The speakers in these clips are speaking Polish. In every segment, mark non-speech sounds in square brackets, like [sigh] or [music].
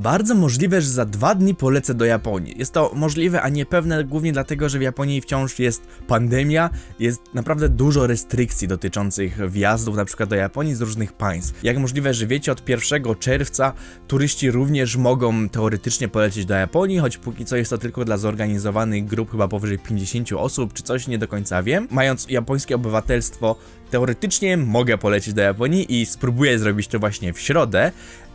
Bardzo możliwe, że za dwa dni polecę do Japonii. Jest to możliwe, a nie pewne, głównie dlatego, że w Japonii wciąż jest pandemia, jest naprawdę dużo restrykcji dotyczących wjazdów na przykład do Japonii z różnych państw. Jak możliwe, że wiecie, od 1 czerwca turyści również mogą teoretycznie polecieć do Japonii, choć póki co jest to tylko dla zorganizowanych grup chyba powyżej 50 osób, czy coś, nie do końca wiem. Mając japońskie obywatelstwo, teoretycznie mogę polecieć do Japonii i spróbuję zrobić to właśnie w środę,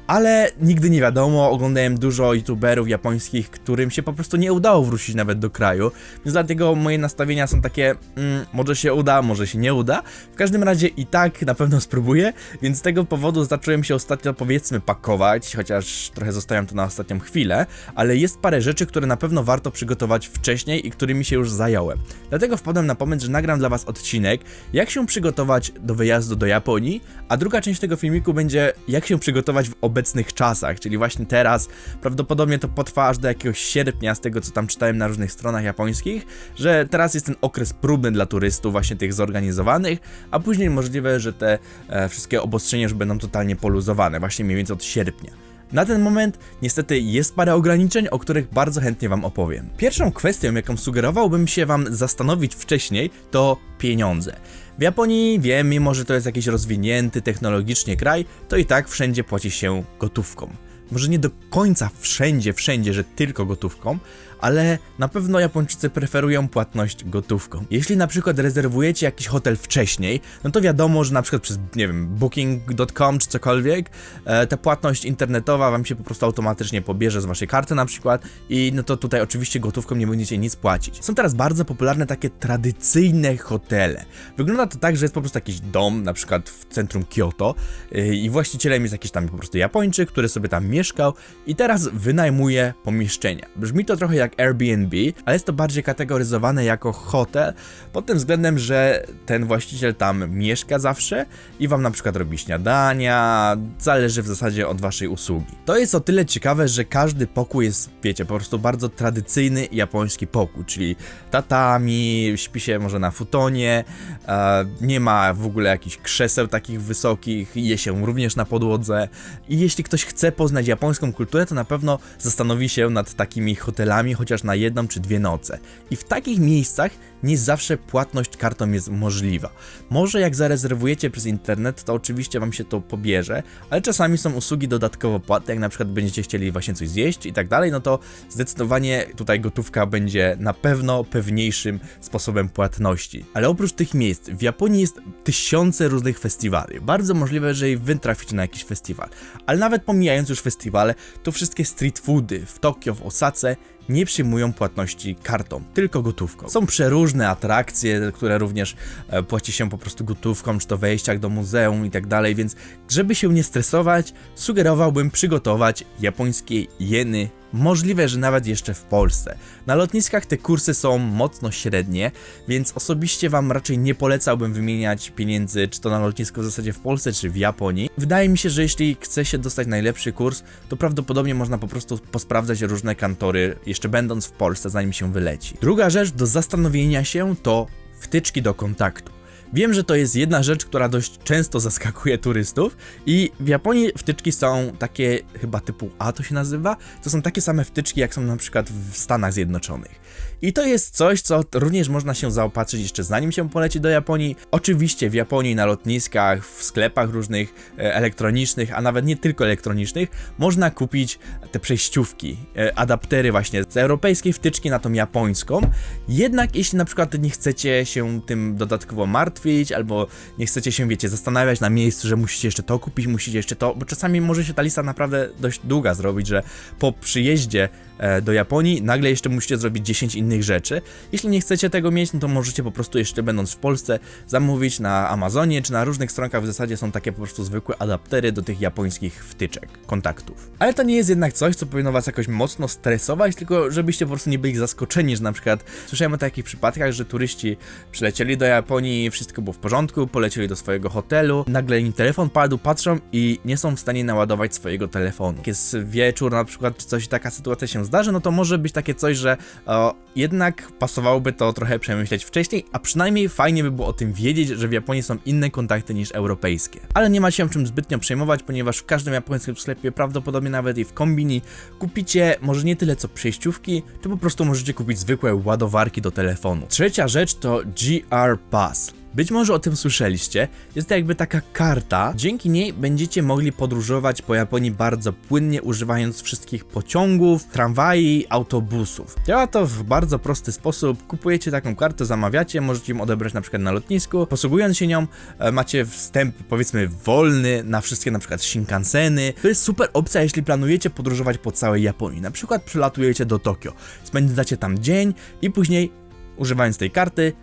ale nigdy nie wiadomo, oglądałem dużo youtuberów japońskich, którym się po prostu nie udało wrócić nawet do kraju, więc dlatego moje nastawienia są takie, mm, może się uda, może się nie uda. W każdym razie i tak na pewno spróbuję, więc z tego powodu zacząłem się ostatnio powiedzmy pakować, chociaż trochę zostałem to na ostatnią chwilę, ale jest parę rzeczy, które na pewno warto przygotować wcześniej i którymi się już zająłem. Dlatego wpadłem na pomysł, że nagram dla was odcinek, jak się przygotować do wyjazdu do Japonii, a druga część tego filmiku będzie jak się przygotować w obecnych czasach, czyli właśnie teraz. Prawdopodobnie to potrwa aż do jakiegoś sierpnia, z tego co tam czytałem na różnych stronach japońskich, że teraz jest ten okres próbny dla turystów, właśnie tych zorganizowanych, a później możliwe, że te e, wszystkie obostrzenia już będą totalnie poluzowane, właśnie mniej więcej od sierpnia. Na ten moment niestety jest parę ograniczeń, o których bardzo chętnie Wam opowiem. Pierwszą kwestią, jaką sugerowałbym się Wam zastanowić wcześniej, to pieniądze. W Japonii wiem, mimo że to jest jakiś rozwinięty technologicznie kraj, to i tak wszędzie płaci się gotówką. Może nie do końca wszędzie, wszędzie, że tylko gotówką, ale na pewno Japończycy preferują płatność gotówką. Jeśli na przykład rezerwujecie jakiś hotel wcześniej, no to wiadomo, że na przykład przez, nie wiem, booking.com czy cokolwiek, e, ta płatność internetowa wam się po prostu automatycznie pobierze z waszej karty na przykład i no to tutaj oczywiście gotówką nie będziecie nic płacić. Są teraz bardzo popularne takie tradycyjne hotele. Wygląda to tak, że jest po prostu jakiś dom, na przykład w centrum Kyoto yy, i właścicielem jest jakiś tam po prostu Japończyk, który sobie tam mieszkał i teraz wynajmuje pomieszczenia. Brzmi to trochę jak Airbnb, ale jest to bardziej kategoryzowane jako hotel pod tym względem, że ten właściciel tam mieszka zawsze i wam na przykład robi śniadania, zależy w zasadzie od waszej usługi. To jest o tyle ciekawe, że każdy pokój jest, wiecie, po prostu bardzo tradycyjny japoński pokój, czyli tatami, śpi się może na futonie, e, nie ma w ogóle jakichś krzeseł takich wysokich, je się również na podłodze i jeśli ktoś chce poznać japońską kulturę, to na pewno zastanowi się nad takimi hotelami, chociaż na jedną czy dwie noce. I w takich miejscach nie zawsze płatność kartą jest możliwa. Może jak zarezerwujecie przez internet, to oczywiście wam się to pobierze, ale czasami są usługi dodatkowo płatne, jak na przykład będziecie chcieli właśnie coś zjeść i tak dalej, no to zdecydowanie tutaj gotówka będzie na pewno pewniejszym sposobem płatności. Ale oprócz tych miejsc, w Japonii jest tysiące różnych festiwali. Bardzo możliwe, że i wy traficie na jakiś festiwal. Ale nawet pomijając już festiwale, to wszystkie street foody w Tokio, w Osace nie przyjmują płatności kartą, tylko gotówką. Są przeróżne atrakcje, które również e, płaci się po prostu gotówką, czy to wejściach do muzeum i tak dalej, więc żeby się nie stresować, sugerowałbym przygotować japońskie jeny Możliwe, że nawet jeszcze w Polsce. Na lotniskach te kursy są mocno średnie, więc osobiście Wam raczej nie polecałbym wymieniać pieniędzy, czy to na lotnisku w zasadzie w Polsce, czy w Japonii. Wydaje mi się, że jeśli chce się dostać najlepszy kurs, to prawdopodobnie można po prostu posprawdzać różne kantory, jeszcze będąc w Polsce, zanim się wyleci. Druga rzecz do zastanowienia się to wtyczki do kontaktu. Wiem, że to jest jedna rzecz, która dość często zaskakuje turystów i w Japonii wtyczki są takie chyba typu A to się nazywa. To są takie same wtyczki, jak są na przykład w Stanach Zjednoczonych. I to jest coś, co również można się zaopatrzyć jeszcze zanim się poleci do Japonii. Oczywiście w Japonii na lotniskach, w sklepach różnych e, elektronicznych, a nawet nie tylko elektronicznych, można kupić te przejściówki, e, adaptery właśnie z europejskiej wtyczki na tą japońską. Jednak jeśli na przykład nie chcecie się tym dodatkowo martwić, albo nie chcecie się, wiecie, zastanawiać na miejscu, że musicie jeszcze to kupić, musicie jeszcze to, bo czasami może się ta lista naprawdę dość długa zrobić, że po przyjeździe e, do Japonii nagle jeszcze musicie zrobić 10 innych rzeczy. Jeśli nie chcecie tego mieć, no to możecie po prostu jeszcze będąc w Polsce zamówić na Amazonie czy na różnych stronkach w zasadzie są takie po prostu zwykłe adaptery do tych japońskich wtyczek, kontaktów. Ale to nie jest jednak coś, co powinno was jakoś mocno stresować, tylko żebyście po prostu nie byli zaskoczeni, że na przykład słyszałem o takich przypadkach, że turyści przylecieli do Japonii, wszyscy wszystko było w porządku, polecieli do swojego hotelu, nagle im telefon padł, patrzą i nie są w stanie naładować swojego telefonu. Jest wieczór na przykład, czy coś, taka sytuacja się zdarzy, no to może być takie coś, że o, jednak pasowałoby to trochę przemyśleć wcześniej, a przynajmniej fajnie by było o tym wiedzieć, że w Japonii są inne kontakty niż europejskie. Ale nie ma się czym zbytnio przejmować, ponieważ w każdym japońskim sklepie, prawdopodobnie nawet i w kombini, kupicie może nie tyle co przejściówki, to po prostu możecie kupić zwykłe ładowarki do telefonu. Trzecia rzecz to GR Pass. Być może o tym słyszeliście. Jest to jakby taka karta. Dzięki niej będziecie mogli podróżować po Japonii bardzo płynnie, używając wszystkich pociągów, tramwajów, autobusów. Działa to w bardzo prosty sposób. Kupujecie taką kartę, zamawiacie, możecie ją odebrać na przykład na lotnisku. Posługując się nią, e, macie wstęp powiedzmy wolny na wszystkie na przykład Shinkanseny. To jest super opcja, jeśli planujecie podróżować po całej Japonii. Na przykład przylatujecie do Tokio, spędzacie tam dzień i później używając tej karty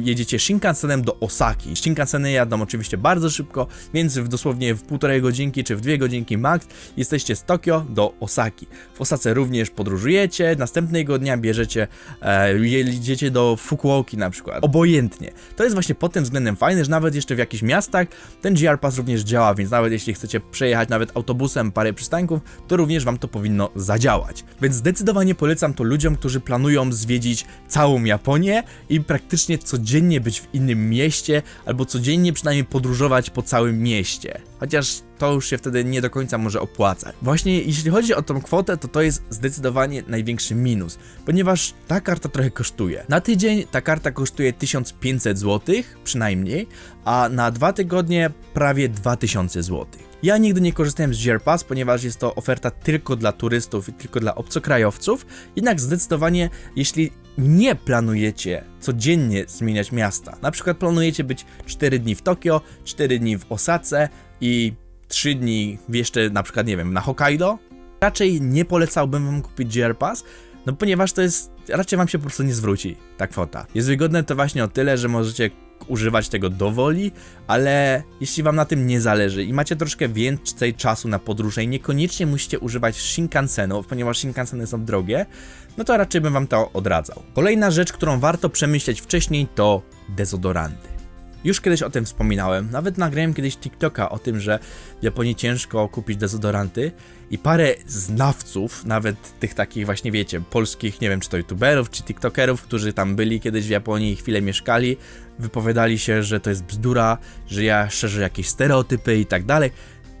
jedziecie Shinkansenem do Osaki. Shinkanseny jadą oczywiście bardzo szybko, więc w dosłownie w półtorej godzinki czy w dwie godzinki max jesteście z Tokio do Osaki. W Osace również podróżujecie, następnego dnia bierzecie, e, jedziecie do Fukuoki na przykład. Obojętnie. To jest właśnie pod tym względem fajne, że nawet jeszcze w jakichś miastach ten GR Pass również działa, więc nawet jeśli chcecie przejechać nawet autobusem parę przystanków, to również wam to powinno zadziałać. Więc zdecydowanie polecam to ludziom, którzy planują zwiedzić całą Japonię i praktycznie codziennie być w innym mieście, albo codziennie przynajmniej podróżować po całym mieście. Chociaż to już się wtedy nie do końca może opłacać. Właśnie jeśli chodzi o tą kwotę, to to jest zdecydowanie największy minus, ponieważ ta karta trochę kosztuje. Na tydzień ta karta kosztuje 1500 zł, przynajmniej, a na dwa tygodnie prawie 2000 zł. Ja nigdy nie korzystałem z GR Pass, ponieważ jest to oferta tylko dla turystów i tylko dla obcokrajowców. Jednak zdecydowanie, jeśli nie planujecie codziennie zmieniać miasta, na przykład planujecie być 4 dni w Tokio, 4 dni w Osace i 3 dni jeszcze na przykład, nie wiem, na Hokkaido, raczej nie polecałbym wam kupić GR Pass, no ponieważ to jest, raczej wam się po prostu nie zwróci ta kwota. Jest wygodne to właśnie o tyle, że możecie używać tego do woli, ale jeśli wam na tym nie zależy i macie troszkę więcej czasu na podróże i niekoniecznie musicie używać Shinkansenów, ponieważ Shinkanseny są drogie, no to raczej bym wam to odradzał. Kolejna rzecz, którą warto przemyśleć wcześniej to dezodoranty. Już kiedyś o tym wspominałem, nawet nagrałem kiedyś TikToka o tym, że w Japonii ciężko kupić dezodoranty i parę znawców, nawet tych takich właśnie wiecie, polskich, nie wiem czy to youtuberów, czy tiktokerów, którzy tam byli kiedyś w Japonii i chwilę mieszkali, wypowiadali się, że to jest bzdura, że ja szerzę jakieś stereotypy i tak dalej,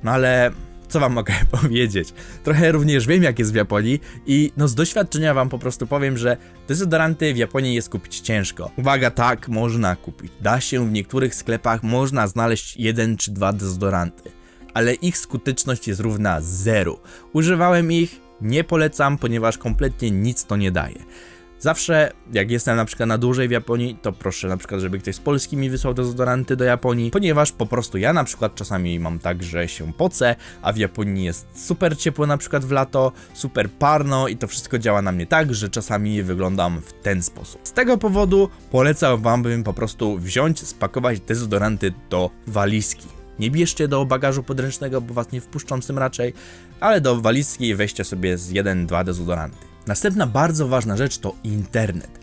no ale co wam mogę [laughs] powiedzieć? Trochę również wiem, jak jest w Japonii i no z doświadczenia wam po prostu powiem, że dezodoranty w Japonii jest kupić ciężko. Uwaga, tak, można kupić. Da się w niektórych sklepach, można znaleźć jeden czy dwa dezodoranty, ale ich skuteczność jest równa zero. Używałem ich, nie polecam, ponieważ kompletnie nic to nie daje. Zawsze, jak jestem na przykład na dłużej w Japonii, to proszę na przykład, żeby ktoś z Polski mi wysłał dezodoranty do Japonii, ponieważ po prostu ja na przykład czasami mam tak, że się pocę, a w Japonii jest super ciepło na przykład w lato, super parno i to wszystko działa na mnie tak, że czasami wyglądam w ten sposób. Z tego powodu polecam wam bym po prostu wziąć, spakować dezodoranty do walizki. Nie bierzcie do bagażu podręcznego, bo was nie wpuszczą z tym raczej, ale do walizki weźcie sobie z 1-2 dezodoranty. Następna bardzo ważna rzecz to internet.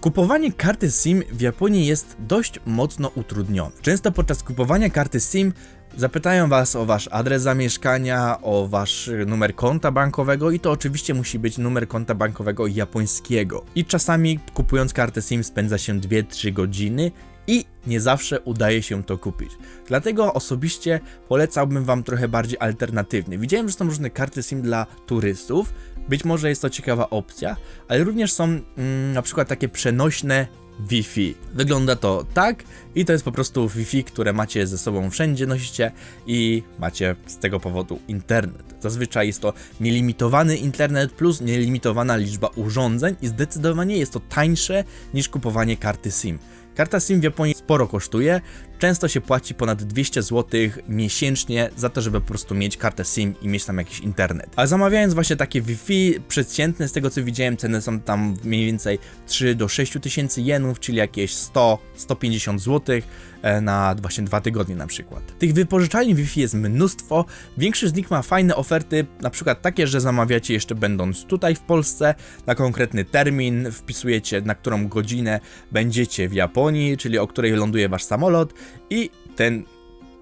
Kupowanie karty SIM w Japonii jest dość mocno utrudnione. Często podczas kupowania karty SIM zapytają Was o Wasz adres zamieszkania, o Wasz numer konta bankowego i to oczywiście musi być numer konta bankowego japońskiego. I czasami kupując kartę SIM spędza się 2-3 godziny i nie zawsze udaje się to kupić. Dlatego osobiście polecałbym Wam trochę bardziej alternatywny. Widziałem, że są różne karty SIM dla turystów. Być może jest to ciekawa opcja, ale również są mm, na przykład takie przenośne Wi-Fi. Wygląda to tak i to jest po prostu Wi-Fi, które macie ze sobą wszędzie nosicie i macie z tego powodu internet. Zazwyczaj jest to nielimitowany internet plus nielimitowana liczba urządzeń i zdecydowanie jest to tańsze niż kupowanie karty SIM. Karta SIM w Japonii sporo kosztuje, często się płaci ponad 200 zł miesięcznie za to, żeby po prostu mieć kartę SIM i mieć tam jakiś internet. A zamawiając właśnie takie Wi-Fi przeciętne, z tego co widziałem, ceny są tam mniej więcej 3 do 6 tysięcy jenów, czyli jakieś 100-150 zł e, na właśnie dwa tygodnie na przykład. Tych wypożyczalni Wi-Fi jest mnóstwo, większość z nich ma fajne oferty, na przykład takie, że zamawiacie jeszcze będąc tutaj w Polsce, na konkretny termin, wpisujecie na którą godzinę będziecie w Japonii, czyli o której ląduje wasz samolot i ten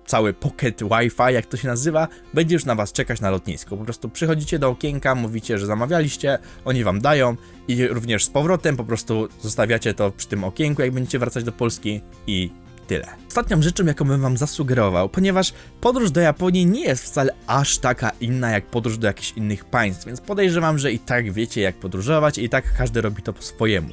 cały pocket Wi-Fi, jak to się nazywa, będzie już na was czekać na lotnisku. Po prostu przychodzicie do okienka, mówicie, że zamawialiście, oni wam dają i również z powrotem po prostu zostawiacie to przy tym okienku, jak będziecie wracać do Polski i tyle. Ostatnią rzeczą, jaką bym wam zasugerował, ponieważ podróż do Japonii nie jest wcale aż taka inna jak podróż do jakichś innych państw, więc podejrzewam, że i tak wiecie jak podróżować i tak każdy robi to po swojemu.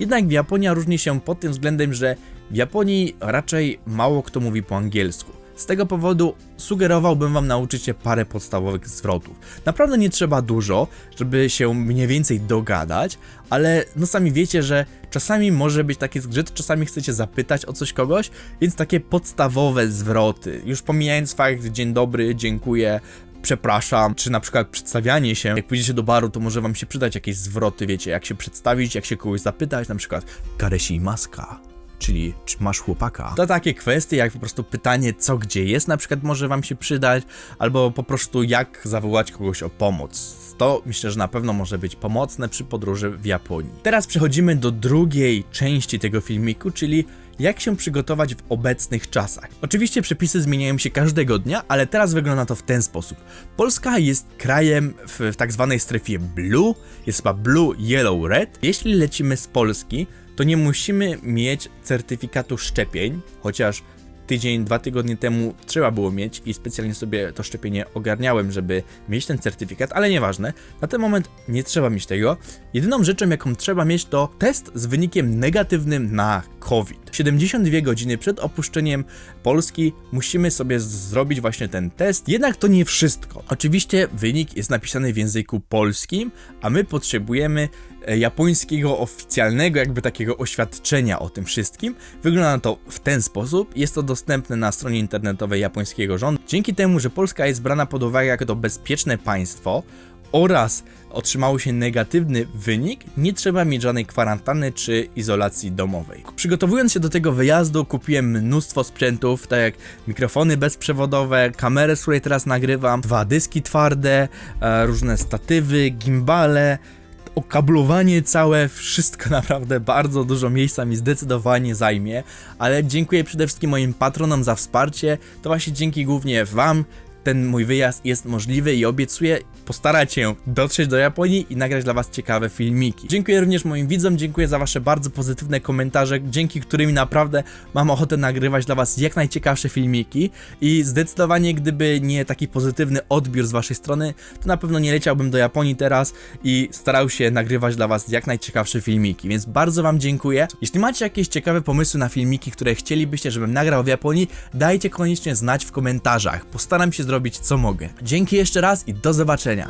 Jednak Japonia różni się pod tym względem, że w Japonii raczej mało kto mówi po angielsku. Z tego powodu sugerowałbym wam nauczyć się parę podstawowych zwrotów. Naprawdę nie trzeba dużo, żeby się mniej więcej dogadać, ale no sami wiecie, że czasami może być taki zgrzyt, czasami chcecie zapytać o coś kogoś, więc takie podstawowe zwroty, już pomijając fakt dzień dobry, dziękuję, przepraszam, czy na przykład przedstawianie się, jak pójdziecie do baru, to może wam się przydać jakieś zwroty, wiecie, jak się przedstawić, jak się kogoś zapytać, na przykład karesi maska, czyli czy masz chłopaka. To takie kwestie, jak po prostu pytanie, co gdzie jest, na przykład może wam się przydać, albo po prostu jak zawołać kogoś o pomoc. To myślę, że na pewno może być pomocne przy podróży w Japonii. Teraz przechodzimy do drugiej części tego filmiku, czyli jak się przygotować w obecnych czasach. Oczywiście przepisy zmieniają się każdego dnia, ale teraz wygląda to w ten sposób. Polska jest krajem w, w tak zwanej strefie blue, jest chyba blue, yellow, red. Jeśli lecimy z Polski, to nie musimy mieć certyfikatu szczepień, chociaż tydzień, dwa tygodnie temu trzeba było mieć i specjalnie sobie to szczepienie ogarniałem, żeby mieć ten certyfikat, ale nieważne. Na ten moment nie trzeba mieć tego. Jedyną rzeczą, jaką trzeba mieć, to test z wynikiem negatywnym na COVID. 72 godziny przed opuszczeniem Polski musimy sobie zrobić właśnie ten test. Jednak to nie wszystko. Oczywiście wynik jest napisany w języku polskim, a my potrzebujemy japońskiego oficjalnego, jakby takiego oświadczenia o tym wszystkim. Wygląda to w ten sposób. Jest to dostępne na stronie internetowej japońskiego rządu. Dzięki temu, że Polska jest brana pod uwagę jako to bezpieczne państwo oraz otrzymało się negatywny wynik, nie trzeba mieć żadnej kwarantanny czy izolacji domowej. Przygotowując się do tego wyjazdu, kupiłem mnóstwo sprzętów, tak jak mikrofony bezprzewodowe, kamerę, z której teraz nagrywam, dwa dyski twarde, e, różne statywy, gimbale, okablowanie całe, wszystko [laughs] naprawdę bardzo dużo miejsca mi zdecydowanie zajmie, ale dziękuję przede wszystkim moim patronom za wsparcie, to właśnie dzięki głównie wam ten mój wyjazd jest możliwy i obiecuję postarać się dotrzeć do Japonii i nagrać dla was ciekawe filmiki. Dziękuję również moim widzom, dziękuję za wasze bardzo pozytywne komentarze, dzięki którymi naprawdę mam ochotę nagrywać dla was jak najciekawsze filmiki i zdecydowanie gdyby nie taki pozytywny odbiór z waszej strony, to na pewno nie leciałbym do Japonii teraz i starał się nagrywać dla was jak najciekawsze filmiki, więc bardzo wam dziękuję. Jeśli macie jakieś ciekawe pomysły na filmiki, które chcielibyście, żebym nagrał w Japonii, dajcie koniecznie znać w komentarzach. Postaram się zrobić co mogę. Dzięki jeszcze raz i do zobaczenia.